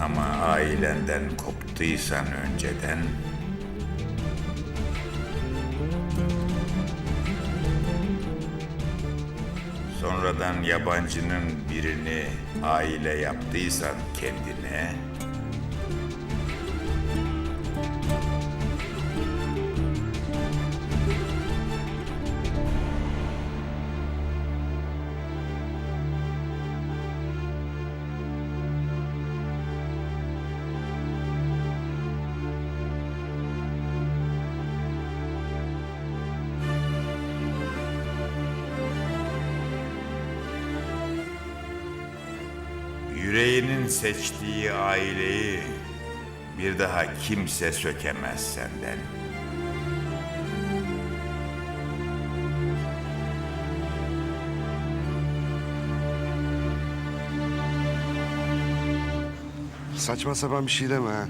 Ama ailenden koptuysan önceden. Sonradan yabancının birini aile yaptıysan kendine yüreğinin seçtiği aileyi bir daha kimse sökemez senden. Saçma sapan bir şey deme ha.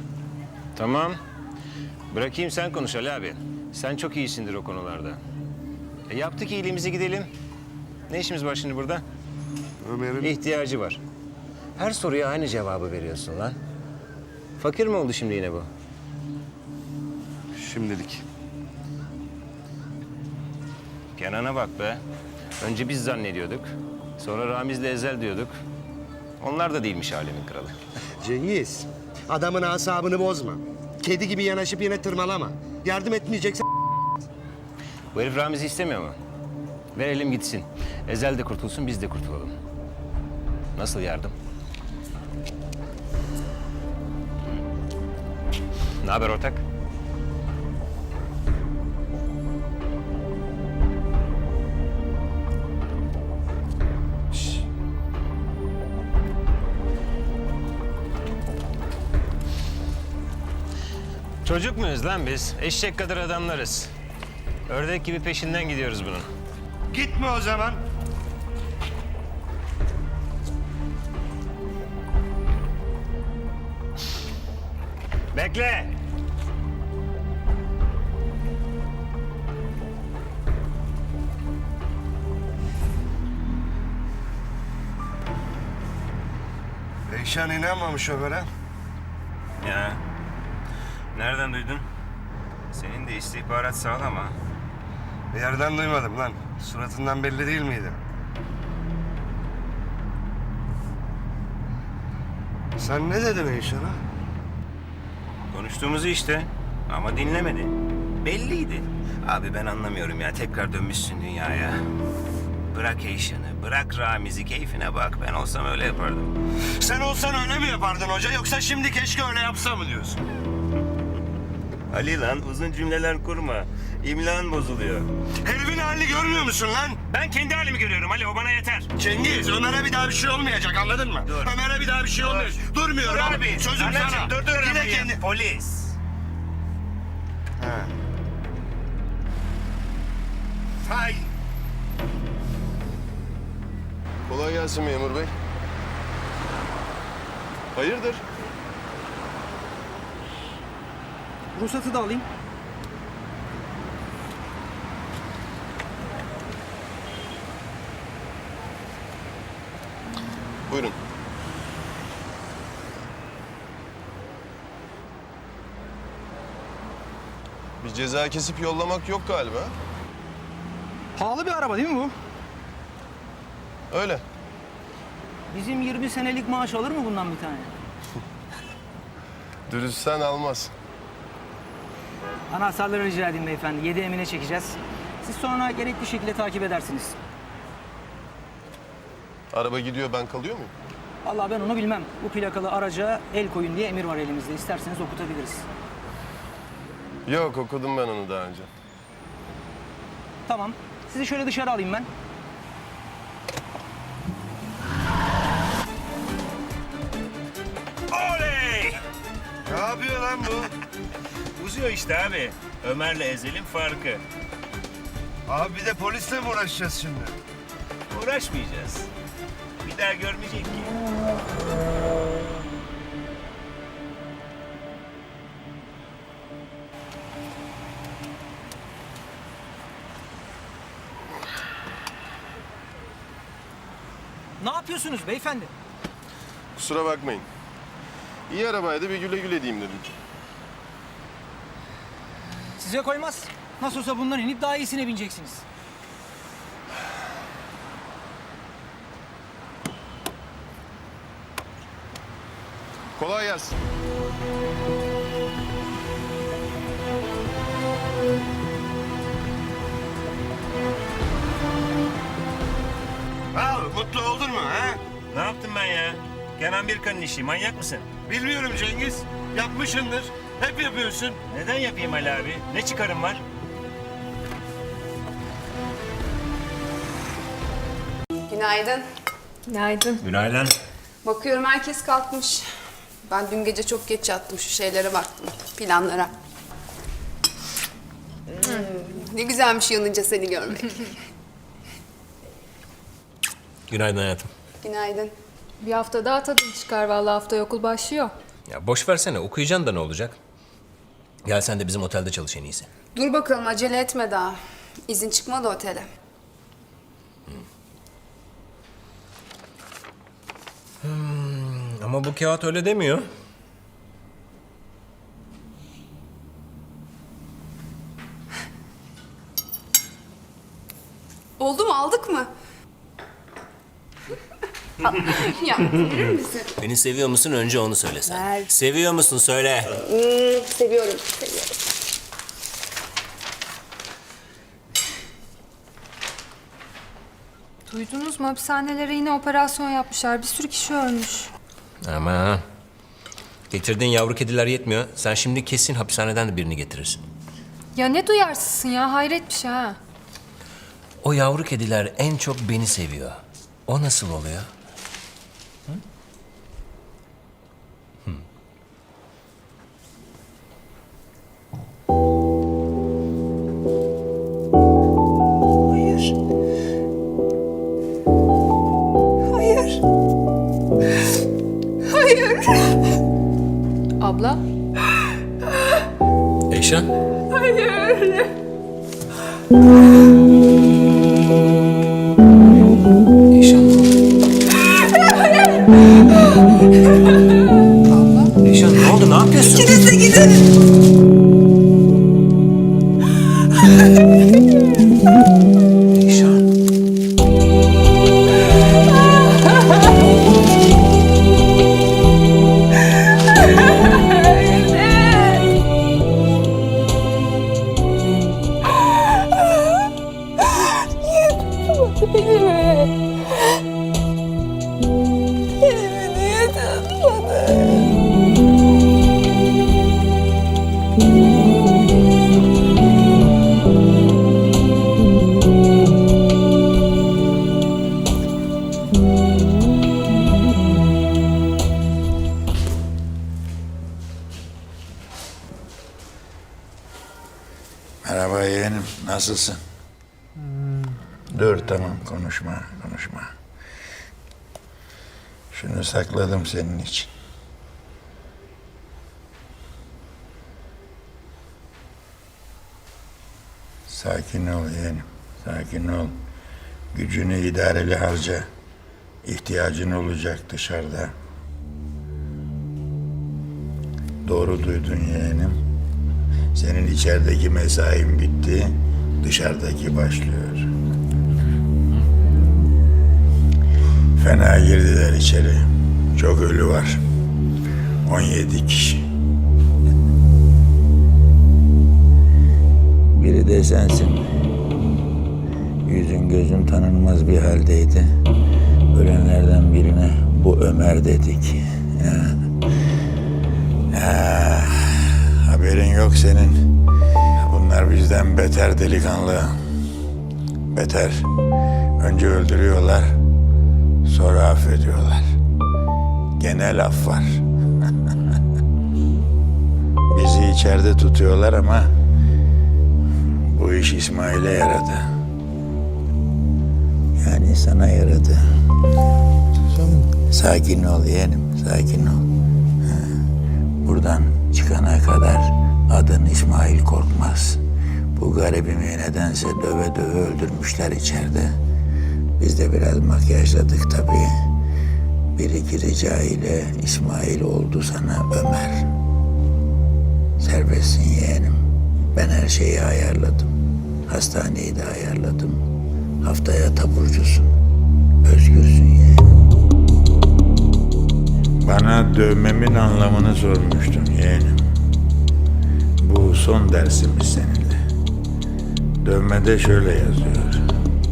Tamam. Bırakayım sen konuş Ali abi. Sen çok iyisindir o konularda. E yaptık iyiliğimizi gidelim. Ne işimiz var şimdi burada? Ömer'in İhtiyacı var. Her soruya aynı cevabı veriyorsun lan. Fakir mi oldu şimdi yine bu? şimdilik. Kenan'a bak be. Önce biz zannediyorduk. Sonra Ramiz'le Ezel diyorduk. Onlar da değilmiş alemin kralı. Cengiz, adamın asabını bozma. Kedi gibi yanaşıp yine tırmalama. Yardım etmeyeceksen Bu herif Ramiz'i istemiyor mu? Verelim gitsin. Ezel de kurtulsun, biz de kurtulalım. Nasıl yardım? Ne haber ortak? Çocuk muyuz lan biz? Eşek kadar adamlarız. Ördek gibi peşinden gidiyoruz bunun. gitme o zaman. Eyşan inanmamış Ömer'e. Ya, nereden duydun? Senin de istihbarat sağlam ha. Bir yerden duymadım lan. Suratından belli değil miydi? Sen ne dedin Eyşan'a? Konuştuğumuzu işte ama dinlemedi. Belliydi. Abi ben anlamıyorum ya tekrar dönmüşsün dünyaya. Bırak Eyşan'ı, bırak Ramiz'i, keyfine bak. Ben olsam öyle yapardım. Sen olsan öyle mi yapardın hoca yoksa şimdi keşke öyle yapsa mı diyorsun? Ali lan uzun cümleler kurma. İmlan bozuluyor. Herifin halini görmüyor musun lan? Ben kendi halimi görüyorum Ali, o bana yeter. Cengiz, Ömer'e bir daha bir şey olmayacak anladın mı? Dur. Ömer'e bir daha bir şey olmayacak. Durmuyor Dur abi, Sözüm Anacığım, sana. Dur dur Yine kendi... Polis. Ha. Hay. Kolay gelsin memur bey. Hayırdır? Ruhsatı da alayım. Buyurun. Bir ceza kesip yollamak yok galiba. Pahalı bir araba değil mi bu? Öyle. Bizim 20 senelik maaş alır mı bundan bir tane? Dürüstsen almaz. Anahtarları rica edeyim beyefendi. 7 emine çekeceğiz. Siz sonra gerekli şekilde takip edersiniz. Araba gidiyor ben kalıyor muyum? Vallahi ben onu bilmem. Bu plakalı araca el koyun diye emir var elimizde. İsterseniz okutabiliriz. Yok okudum ben onu daha önce. Tamam. Sizi şöyle dışarı alayım ben. Yapıyor lan bu? Uzuyor işte abi. Ömer'le Ezel'in farkı. Abi bir de polisle mi uğraşacağız şimdi? Uğraşmayacağız. Bir daha görmeyecek ki. Ne yapıyorsunuz beyefendi? Kusura bakmayın. İyi arabaydı bir güle güle diyeyim dedim. Size koymaz. Nasıl olsa bundan inip daha iyisine bineceksiniz. Kolay gelsin. Al mutlu oldun mu ha? Ne yaptım ben ya? Kenan Birkan'ın işi. Manyak mısın? Bilmiyorum Cengiz. Yapmışındır. Hep yapıyorsun. Neden yapayım Ali abi? Ne çıkarım var? Günaydın. Günaydın. Günaydın. Bakıyorum herkes kalkmış. Ben dün gece çok geç yattım. Şu şeylere baktım. Planlara. Hmm, Ne güzelmiş yanınca seni görmek. Günaydın hayatım. Günaydın. Bir hafta daha tadın çıkar vallahi haftaya okul başlıyor. Ya boş versene okuyacaksın da ne olacak? Gel sen de bizim otelde çalış en iyisi. Dur bakalım acele etme daha. İzin çıkmadı otele. Ama bu kağıt öyle demiyor. Oldu mu aldık mı? ya verir misin? Beni seviyor musun önce onu söyle sen. Ver. Seviyor musun söyle. Hmm, seviyorum, seviyorum. Duydunuz mu hapishanelere yine operasyon yapmışlar. Bir sürü kişi ölmüş. Ama getirdiğin yavru kediler yetmiyor. Sen şimdi kesin hapishaneden de birini getirirsin. Ya ne duyarsızsın ya hayret bir şey ha. O yavru kediler en çok beni seviyor. O nasıl oluyor? Abla Eyşan? Hayır. Eyşan. Eyşan ne oldu? Ne yapıyorsun? Eyşan. Nasılsın? Dur tamam, konuşma, konuşma. Şunu sakladım senin için. Sakin ol yeğenim, sakin ol. Gücünü idareli harca. İhtiyacın olacak dışarıda. Doğru duydun yeğenim. Senin içerideki mesain bitti, dışarıdaki başlıyor. Fena girdiler içeri. Çok ölü var. 17 kişi. Biri de sensin. Yüzün gözün tanınmaz bir haldeydi. Ölenlerden birine bu Ömer dedik. Ya. Ya. Haberin yok senin. Bunlar bizden beter delikanlı. Beter. Önce öldürüyorlar, sonra affediyorlar. Genel af var. Bizi içeride tutuyorlar ama bu iş İsmail'e yaradı. Yani sana yaradı. Sakin ol yeğenim, sakin ol. Buradan çıkana kadar adın İsmail Korkmaz. Bu garibimi nedense döve döve öldürmüşler içeride. Biz de biraz makyajladık tabii. Bir iki rica ile İsmail oldu sana Ömer. Serbestsin yeğenim. Ben her şeyi ayarladım. Hastaneyi de ayarladım. Haftaya taburcusun. Özgürsün yeğenim. Bana dövmemin anlamını sormuştun yeğenim. Bu son dersimiz seninle. Dövmede şöyle yazıyor.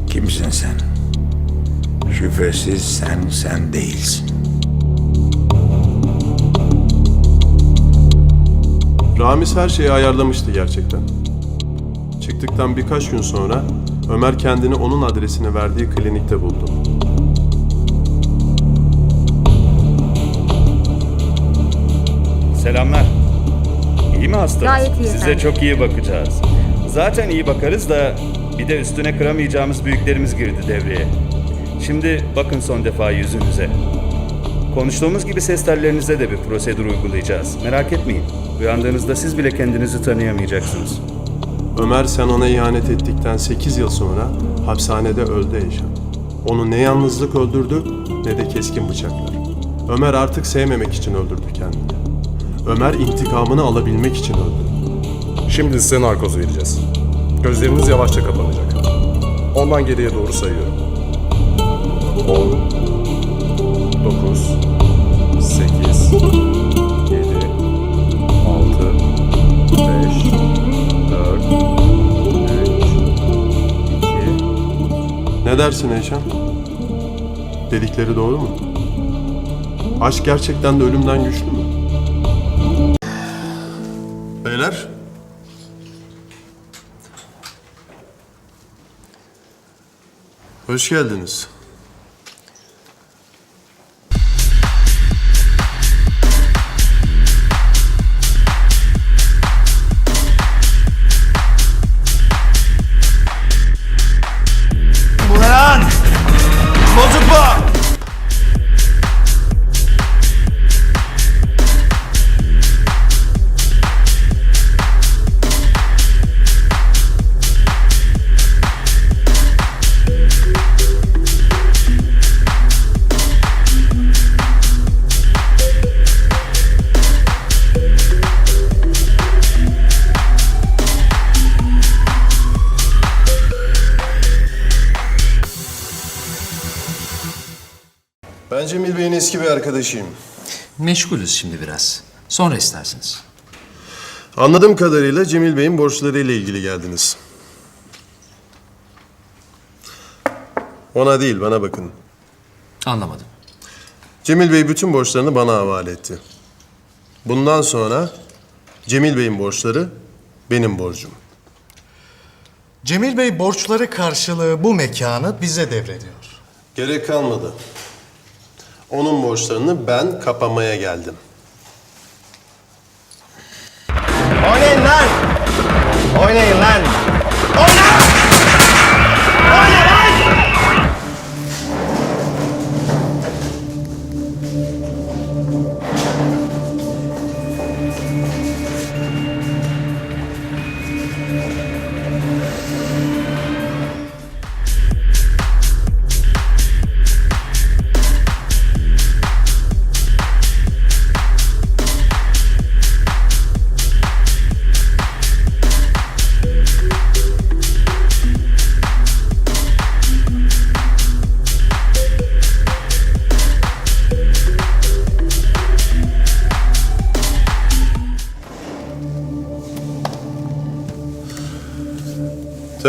Kimsin sen? Şüphesiz sen sen değilsin. Ramiz her şeyi ayarlamıştı gerçekten. Çıktıktan birkaç gün sonra Ömer kendini onun adresine verdiği klinikte buldu. Selamlar. Mi hastanız? Gayet iyi Size efendim. çok iyi bakacağız. Zaten iyi bakarız da bir de üstüne kıramayacağımız büyüklerimiz girdi devreye. Şimdi bakın son defa yüzünüze. Konuştuğumuz gibi ses tellerinize de bir prosedür uygulayacağız. Merak etmeyin. Uyandığınızda siz bile kendinizi tanıyamayacaksınız. Ömer sen ona ihanet ettikten 8 yıl sonra hapishanede öldü Eyşan. Onu ne yalnızlık öldürdü ne de keskin bıçaklar. Ömer artık sevmemek için öldürdü kendini. Ömer intikamını alabilmek için öldü. Şimdi size narkoz vereceğiz. Gözleriniz yavaşça kapanacak. Ondan geriye doğru sayıyorum. 10 9 8 7 6 5 4 3 2 Ne dersin Eyşan? Dedikleri doğru mu? Aşk gerçekten de ölümden güçlü mü? Beyler. Hoş geldiniz. Cemil Bey'in eski bir arkadaşıyım. Meşgulüz şimdi biraz. Sonra isterseniz. Anladığım kadarıyla Cemil Bey'in borçlarıyla ilgili geldiniz. Ona değil, bana bakın. Anlamadım. Cemil Bey bütün borçlarını bana havale etti. Bundan sonra Cemil Bey'in borçları benim borcum. Cemil Bey borçları karşılığı bu mekanı bize devrediyor. Gerek kalmadı. Onun borçlarını ben kapamaya geldim. Oynayın lan! Oynayın lan!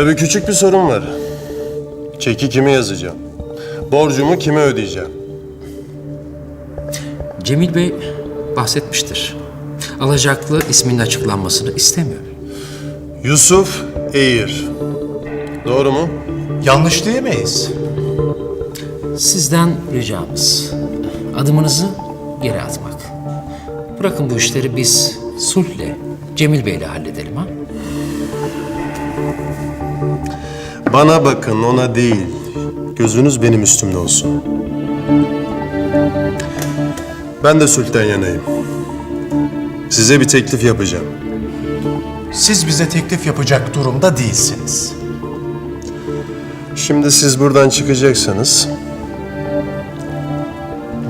Tabii küçük bir sorun var. Çeki kime yazacağım? Borcumu kime ödeyeceğim? Cemil Bey bahsetmiştir. Alacaklı isminin açıklanmasını istemiyor. Yusuf Eğir. Doğru mu? Yanlış diyemeyiz. Sizden ricamız adımınızı geri atmak. Bırakın bu işleri biz sulhle Cemil Bey'le halledelim ha. Bana bakın ona değil. Gözünüz benim üstümde olsun. Ben de sulhten yanayım. Size bir teklif yapacağım. Siz bize teklif yapacak durumda değilsiniz. Şimdi siz buradan çıkacaksanız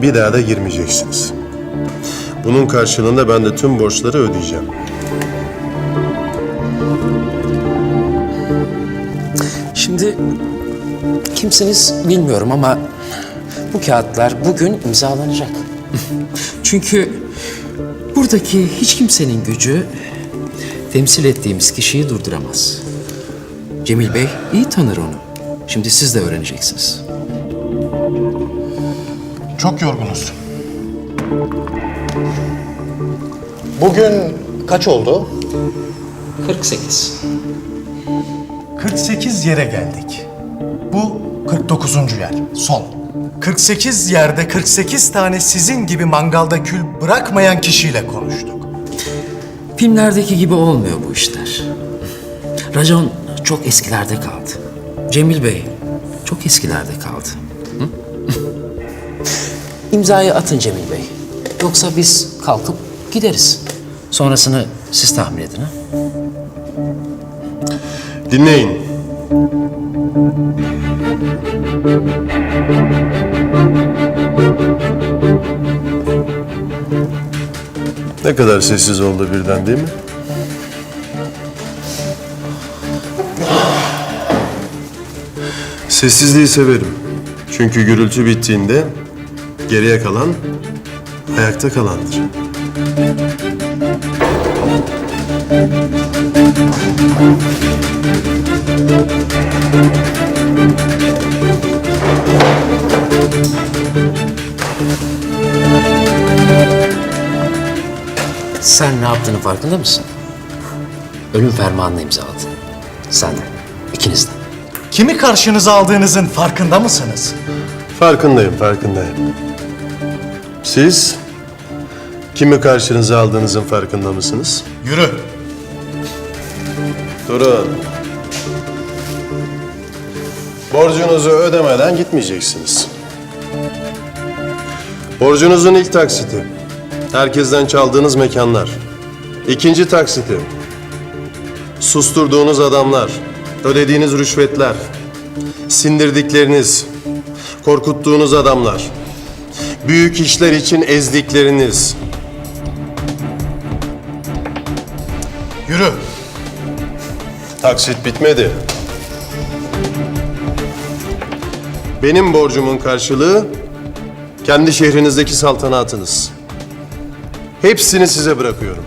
Bir daha da girmeyeceksiniz. Bunun karşılığında ben de tüm borçları ödeyeceğim. Şimdi kimsiniz bilmiyorum ama bu kağıtlar bugün imzalanacak. Çünkü buradaki hiç kimsenin gücü temsil ettiğimiz kişiyi durduramaz. Cemil Bey iyi tanır onu. Şimdi siz de öğreneceksiniz. Çok yorgunuz. Bugün kaç oldu? 48. 48 yere geldik. Bu 49. yer. Son. 48 yerde 48 tane sizin gibi mangalda kül bırakmayan kişiyle konuştuk. Filmlerdeki gibi olmuyor bu işler. Racon çok eskilerde kaldı. Cemil Bey çok eskilerde kaldı. İmzayı atın Cemil Bey. Yoksa biz kalkıp gideriz. Sonrasını siz tahmin edin ha. Dinleyin. Ne kadar sessiz oldu birden değil mi? Sessizliği severim. Çünkü gürültü bittiğinde geriye kalan ayakta kalandır. Sen ne yaptığının farkında mısın? Ölüm fermanını imzaladın. Sen de. İkiniz de. Kimi karşınıza aldığınızın farkında mısınız? Farkındayım, farkındayım. Siz kimi karşınıza aldığınızın farkında mısınız? Yürü. Durun. Borcunuzu ödemeden gitmeyeceksiniz. Borcunuzun ilk taksiti. Herkesten çaldığınız mekanlar. İkinci taksiti. Susturduğunuz adamlar. Ödediğiniz rüşvetler. Sindirdikleriniz. Korkuttuğunuz adamlar. Büyük işler için ezdikleriniz. Yürü. Taksit bitmedi. Benim borcumun karşılığı kendi şehrinizdeki saltanatınız. Hepsini size bırakıyorum.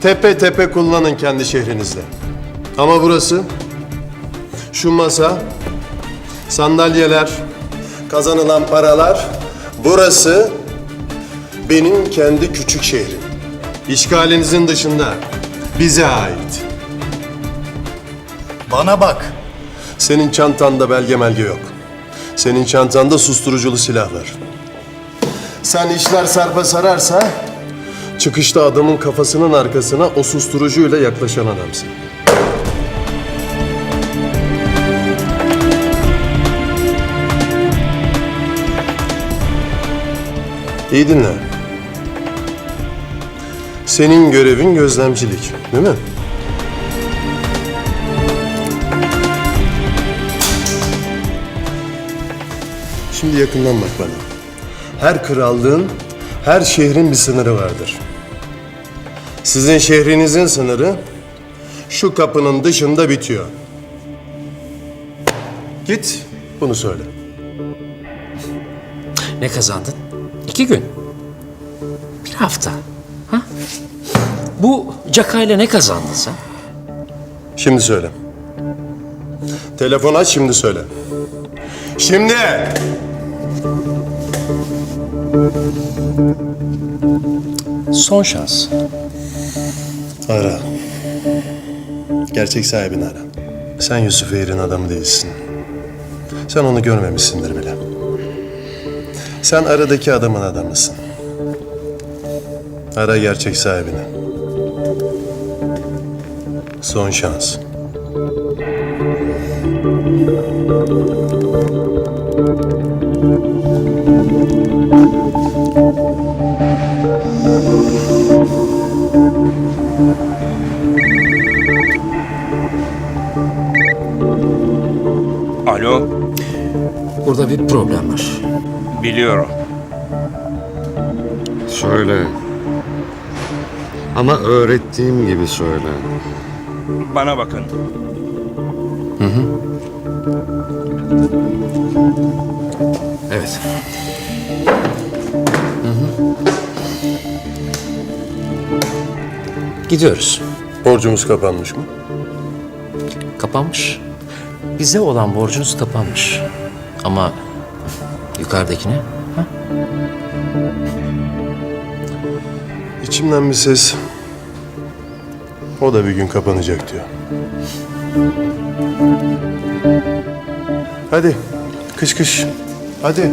Tepe tepe kullanın kendi şehrinizde. Ama burası, şu masa, sandalyeler, kazanılan paralar, burası benim kendi küçük şehrim. İşgalinizin dışında bize ait. Bana bak. Senin çantanda belge melge yok. Senin çantanda susturuculu silah var. Sen işler sarpa sararsa... ...çıkışta adamın kafasının arkasına o susturucuyla yaklaşan adamsın. İyi dinle. Senin görevin gözlemcilik, değil mi? Şimdi yakından bak bana. Her krallığın, her şehrin bir sınırı vardır. Sizin şehrinizin sınırı şu kapının dışında bitiyor. Git bunu söyle. Ne kazandın? İki gün. Bir hafta. Ha? Bu cakayla ne kazandın sen? Şimdi söyle. Telefon aç şimdi söyle. Şimdi! Son şans. Ara. Gerçek sahibini ara. Sen Yusuf Eğir'in adamı değilsin. Sen onu görmemişsindir bile. Sen aradaki adamın adamısın. Ara gerçek sahibini. Son şans. Alo, Burada bir problem var. biliyorum. Söyle. Ama öğrettiğim gibi söyle. Bana bakın. Gidiyoruz. Borcumuz kapanmış mı? Kapanmış. Bize olan borcunuz kapanmış. Ama yukarıdakine ha? İçimden bir ses o da bir gün kapanacak diyor. Hadi kış kış. Hadi.